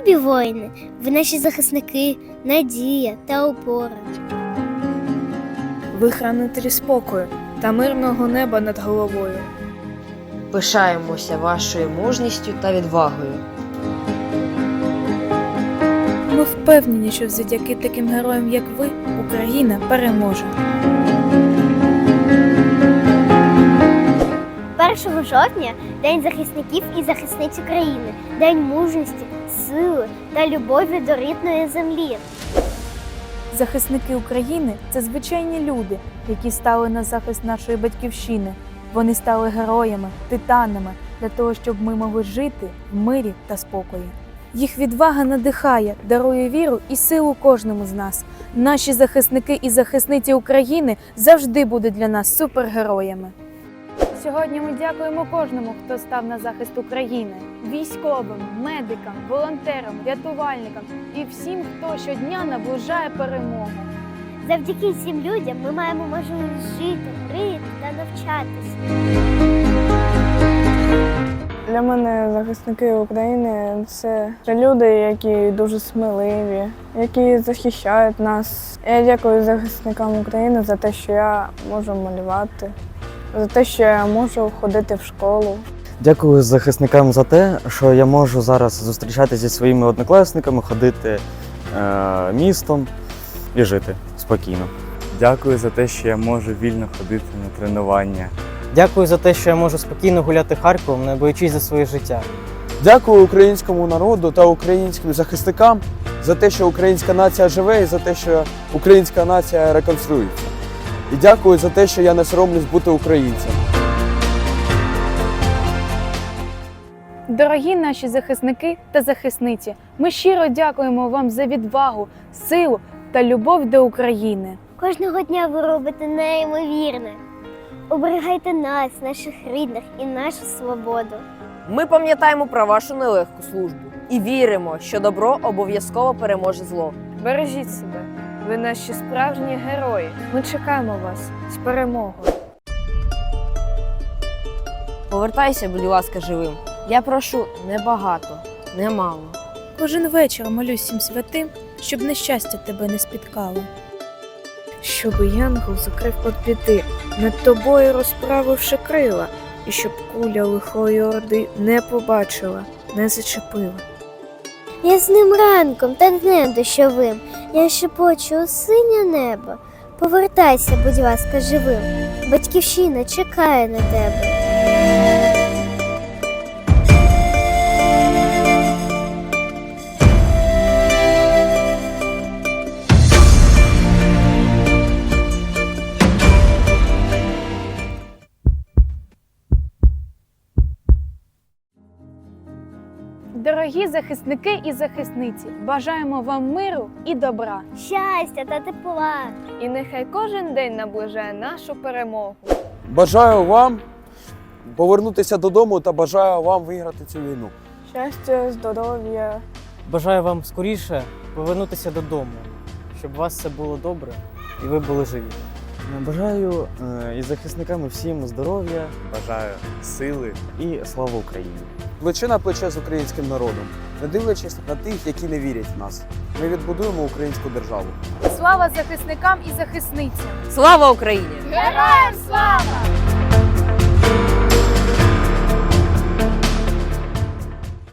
Любі воїни, ви наші захисники, надія та опора. Ви хранителі спокою та мирного неба над головою. Пишаємося вашою мужністю та відвагою. Ми впевнені, що завдяки таким героям, як ви, Україна переможе. 1 жовтня День захисників і захисниць України, День мужності, сили та любові до рідної землі. Захисники України це звичайні люди, які стали на захист нашої батьківщини. Вони стали героями, титанами для того, щоб ми могли жити в мирі та спокої. Їх відвага надихає, дарує віру і силу кожному з нас. Наші захисники і захисниці України завжди будуть для нас супергероями. Сьогодні ми дякуємо кожному, хто став на захист України, військовим, медикам, волонтерам, рятувальникам і всім, хто щодня наближає перемогу. Завдяки цим людям ми маємо можливість жити, мріяти та навчатися. Для мене захисники України це люди, які дуже сміливі, які захищають нас. Я дякую захисникам України за те, що я можу малювати, за те, що я можу ходити в школу. Дякую захисникам за те, що я можу зараз зустрічатися зі своїми однокласниками, ходити е, містом і жити спокійно. Дякую за те, що я можу вільно ходити на тренування. Дякую за те, що я можу спокійно гуляти Харковом, не боючись за своє життя. Дякую українському народу та українським захисникам за те, що українська нація живе і за те, що українська нація реконструюється. І дякую за те, що я не соромлюсь бути українцем. Дорогі наші захисники та захисниці, ми щиро дякуємо вам за відвагу, силу та любов до України. Кожного дня ви робите неймовірне. Оберігайте нас, наших рідних і нашу свободу. Ми пам'ятаємо про вашу нелегку службу і віримо, що добро обов'язково переможе зло. Бережіть себе, ви наші справжні герої. Ми чекаємо вас з перемогою. Повертайся, будь ласка, живим. Я прошу небагато, немало. Кожен вечір молюсь всім святим, щоб нещастя тебе не спіткало. Щоби янгол закрив от біди, над тобою розправивши крила, і щоб куля лихої орди не побачила, не зачепила. Я з ним ранком та днем дощовим. Я шепочу у синє небо. Повертайся, будь ласка, живим. Батьківщина чекає на тебе. Дорогі захисники і захисниці, бажаємо вам миру і добра. Щастя та тепла. І нехай кожен день наближає нашу перемогу. Бажаю вам повернутися додому та бажаю вам виграти цю війну. Щастя, здоров'я, Бажаю вам скоріше повернутися додому, щоб у вас все було добре і ви були живі. Бажаю е, і захисникам і всім здоров'я Бажаю сили. і слава Україні! Плече на плече з українським народом, не дивлячись на тих, які не вірять в нас. Ми відбудуємо українську державу. Слава захисникам і захисницям! Слава Україні! Героям слава!